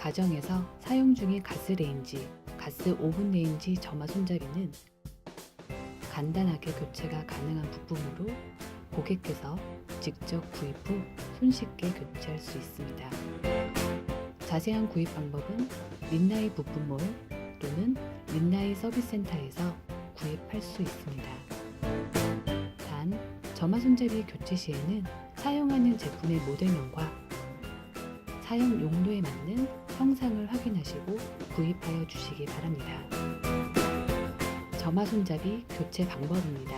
가정에서 사용 중인 가스레인지, 가스 오븐 레인지 점화 손잡이는 간단하게 교체가 가능한 부품으로 고객께서 직접 구입 후 손쉽게 교체할 수 있습니다. 자세한 구입 방법은 린나이 부품몰 또는 린나이 서비스센터에서 구입할 수 있습니다. 단, 점화 손잡이 교체 시에는 사용하는 제품의 모델명과 사용 용도에 맞는 형상을 확인하시고 구입하여 주시기 바랍니다. 점화 손잡이 교체 방법입니다.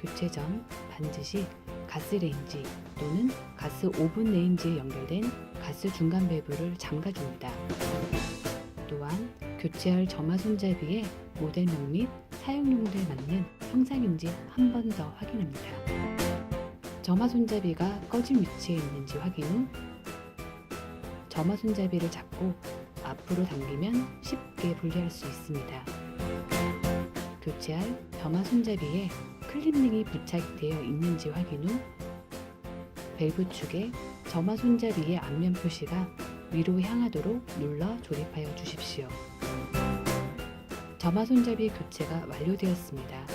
교체 전 반드시 가스레인지 또는 가스 오븐 레인지에 연결된 가스 중간 밸브를 잠가줍니다. 또한 교체할 점화 손잡이의 모델명 및 사용 용도에 맞는 형상인지 한 번 더 확인합니다. 점화 손잡이가 꺼진 위치에 있는지 확인 후 점화 손잡이를 잡고 앞으로 당기면 쉽게 분리할 수 있습니다. 교체할 점화 손잡이에 클립링이 부착되어 있는지 확인 후 밸브 축에 점화 손잡이의 앞면 표시가 위로 향하도록 눌러 조립하여 주십시오. 점화 손잡이 교체가 완료되었습니다.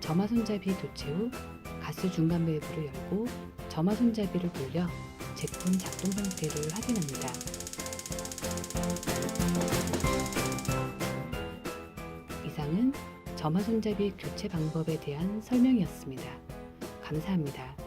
점화 손잡이 교체 후 가스 중간 밸브를 열고 점화 손잡이를 돌려 제품 작동 상태를 확인합니다. 이상은 점화 손잡이 교체 방법에 대한 설명이었습니다. 감사합니다.